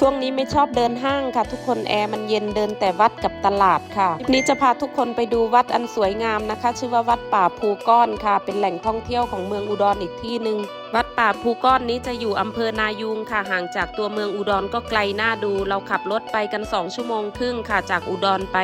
ช่วงนี้ไม่ชอบเดินห้างค่ะ ทุกคนแอร์มันเย็นเดินแต่วัดกับตลาดค่ะคลิปนี้จะพาทุกคนไปดูวัดอันสวยงามนะคะ ชื่อว่าวัดป่าภูก้อนค่ะ เป็นแหล่งท่องเที่ยวของเมืองอุดรอีกที่หนึ่งวัดป่าภูก้อนนี้จะอยู่อำเภอนายูงค่ะ ห่างจากตัวเมืองอุดรก็ไกลน่าดู เราขับรถไปกัน 2 ชั่วโมงครึ่งค่ะจากอุดรไป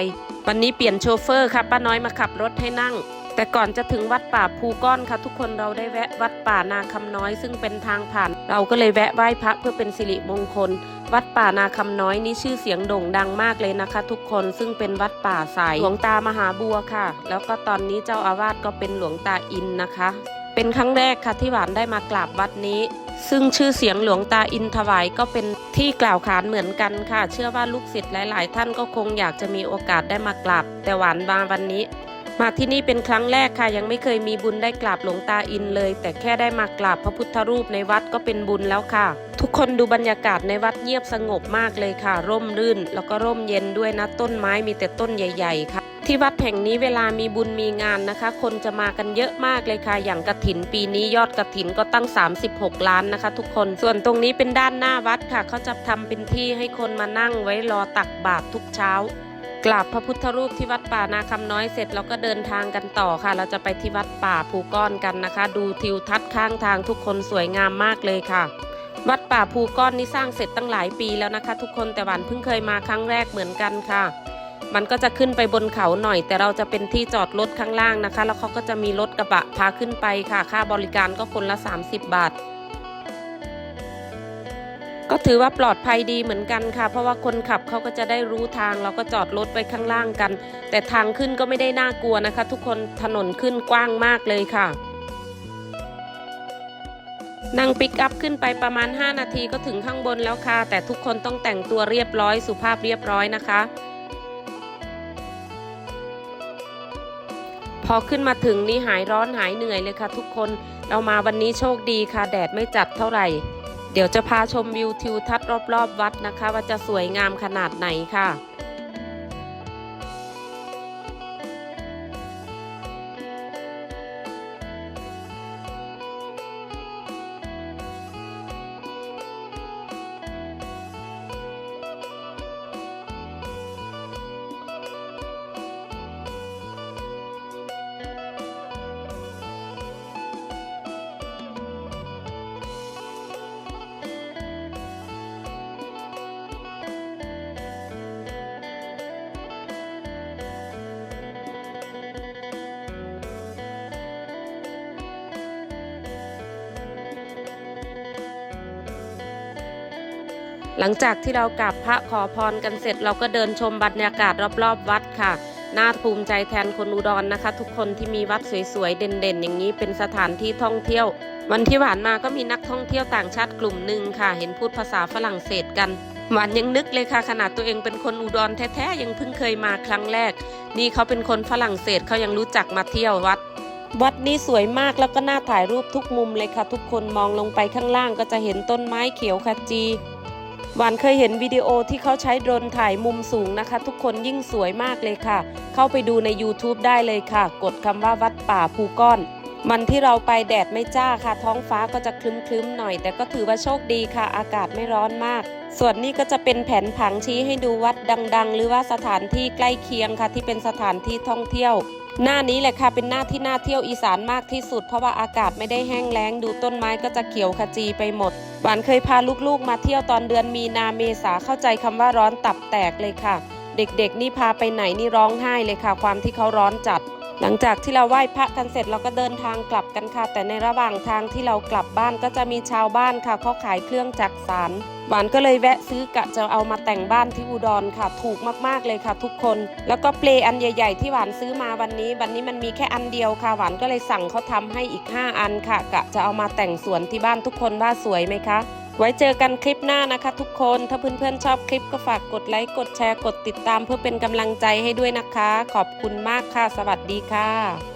วันนี้เปลี่ยนโชเฟอร์ค่ะป้าน้อยมาขับรถให้นั่งแต่ก่อนจะถึงวัดป่าภูก้อนค่ะ ทุกคนเราได้แวะวัดป่านาคำน้อยซึ่งเป็นทางผ่าน เราก็เลยแวะไหว้พระเพื่อเป็นสิริมงคล วัดป่านาคำน้อยนี่ชื่อเสียงโด่งดังมากเลยนะคะ ทุกคนซึ่งเป็นวัดป่าสายหลวงตามหาบัวค่ะ แล้วก็ตอนนี้เจ้าอาวาสก็เป็นหลวงตาอินนะคะ เป็นครั้งแรกค่ะที่หวานได้มากราบวัดนี้ ซึ่งชื่อเสียงหลวงตาอินถวายก็เป็นที่กล่าวขานเหมือนกันค่ะ เชื่อว่าลูกศิษย์หลาย ๆ ท่านก็คงอยากจะมีโอกาสได้มากราบ แต่หวานมาวันนี้ มาที่นี่เป็นครั้งแรกค่ะ ยังไม่เคยมีบุญได้กราบหลวงตาอินเลย แต่แค่ได้มากราบพระพุทธรูปในวัดก็เป็นบุญแล้วค่ะ ทุกคนดูบรรยากาศในวัดเงียบสงบมากเลยค่ะ ร่มรื่น แล้วก็ร่มเย็นด้วยนะต้นไม้มีแต่ต้นใหญ่ ๆ ค่ะ ที่วัดแห่งนี้เวลามีบุญมีงานนะคะ คนจะมากันเยอะมากเลยค่ะ อย่างกระถินปีนี้ยอดกระถินก็ตั้ง 36 ล้านนะคะ ทุกคนส่วนตรงนี้เป็นด้านหน้าวัดค่ะเขาจะทำเป็นที่ให้คนมานั่งไว้รอตักบาตรทุกเช้า กราบพระพุทธรูปที่วัดป่านาคำน้อยเสร็จเราก็เดินทางกันต่อค่ะ เราจะไปที่วัดป่าภูก้อนกันนะคะ ดูทิวทัศน์ข้างทางทุกคนสวยงามมากเลยค่ะ วัดป่าภูก้อนนี่สร้างเสร็จตั้งหลายปีแล้วนะคะ ทุกคนแต่หวานเพิ่งเคยมาครั้งแรกเหมือนกันค่ะ มันก็จะขึ้นไปบนเขาหน่อย แต่เราจะเป็นที่จอดรถข้างล่างนะคะ แล้วเขาก็จะมีรถกระบะพาขึ้นไปค่ะ ค่าบริการก็คนละ 30 บาท ถือว่าปลอดภัยดีเหมือนกันค่ะ เพราะว่าคนขับเขาก็จะได้รู้ทางเราก็จอดรถไว้ข้างล่างกัน แต่ทางขึ้นก็ไม่ได้น่ากลัวนะคะ ทุกคนถนนขึ้นกว้างมากเลยค่ะนั่งปิกอัพขึ้นไปประมาณ 5 นาทีก็ถึงข้างบนแล้วค่ะ แต่ทุกคนต้องแต่งตัวเรียบร้อยสุภาพเรียบร้อยนะคะ พอขึ้นมาถึงนี่หายร้อนหายเหนื่อยเลยค่ะ ทุกคนเรามาวันนี้โชคดีค่ะ แดดไม่จัดเท่าไหร่ เดี๋ยวจะพาชมวิวทิวทัศน์รอบๆ วัดนะคะ ว่าจะสวยงามขนาดไหนค่ะ หลังจากที่เรากราบพระขอพรกันเสร็จ เราก็เดินชมบรรยากาศรอบๆ วัดค่ะน่าภูมิใจแทนคนอุดรนนะคะ ทุกคนที่มีวัดสวยๆ เด่นๆ อย่างนี้เป็นสถานที่ท่องเที่ยว วันที่ผ่านมาก็มีนักท่องเที่ยวต่างชาติกลุ่มหนึ่งค่ะ เห็นพูดภาษาฝรั่งเศสกันหวานยังนึกเลยค่ะ ขนาดตัวเองเป็นคนอุดรแท้ๆยังเพิ่งเคยมาครั้งแรก นี่เขาเป็นคนฝรั่งเศสเขายังรู้จักมาเที่ยววัด วัดนี้สวยมากแล้วก็น่าถ่ายรูปทุกมุมเลยค่ะ ทุกคนมองลงไปข้างล่างก็จะเห็นต้นไม้เขียวขจี หวานเคยเห็นวิดีโอที่เขาใช้โดรนถ่ายมุมสูงนะคะ ทุกคนยิ่งสวยมากเลยค่ะ เข้าไปดูใน YouTube ได้เลยค่ะ กดคำว่าวัดป่าภูก้อน มันที่เราไปแดดไม่จ้าค่ะ ท้องฟ้าก็จะคลึ้มๆหน่อย แต่ก็ถือว่าโชคดีค่ะ อากาศไม่ร้อนมาก ส่วนนี้ก็จะเป็นแผนผังชี้ให้ดูวัดดัง ๆ หรือว่าสถานที่ใกล้เคียงค่ะ ที่เป็นสถานที่ท่องเที่ยว หน้านี้แหละค่ะเป็นหน้าที่น่าเที่ยวอีสานมากที่สุด เพราะว่าอากาศไม่ได้แห้งแล้งดูต้นไม้ก็จะเขียวขจีไปหมดหวานเคยพาลูกๆ มาเที่ยวตอนเดือนมีนาเมษาเข้าใจคำว่าร้อนตับแตกเลยค่ะ เด็กๆนี่พาไปไหนนี่ร้องไห้เลยค่ะ ความที่เขาร้อนจัด หลังจากที่เราไหว้พระกันเสร็จเราก็เดินทางกลับกันค่ะ แต่ในระหว่างทางที่เรากลับบ้านก็จะมีชาวบ้านค่ะเขาขายเครื่องจักสานหวานก็เลยแวะซื้อกะจะเอามาแต่งบ้านที่อุดรค่ะ ถูกมากๆเลยค่ะทุกคน แล้วก็เปลอันใหญ่ ๆ ที่หวานซื้อมาวันนี้ วันนี้มันมีแค่อันเดียวค่ะ หวานก็เลยสั่งเขาทำให้อีก 5 อันค่ะ กะจะเอามาแต่งสวนที่บ้านทุกคนว่าสวยไหมคะ ไว้เจอกันคลิปหน้านะคะทุกคน ถ้าเพื่อนๆชอบคลิปก็ฝากกดไลค์ กดแชร์ กดติดตามเพื่อเป็นกำลังใจให้ด้วยนะคะ ขอบคุณมากค่ะ สวัสดีค่ะ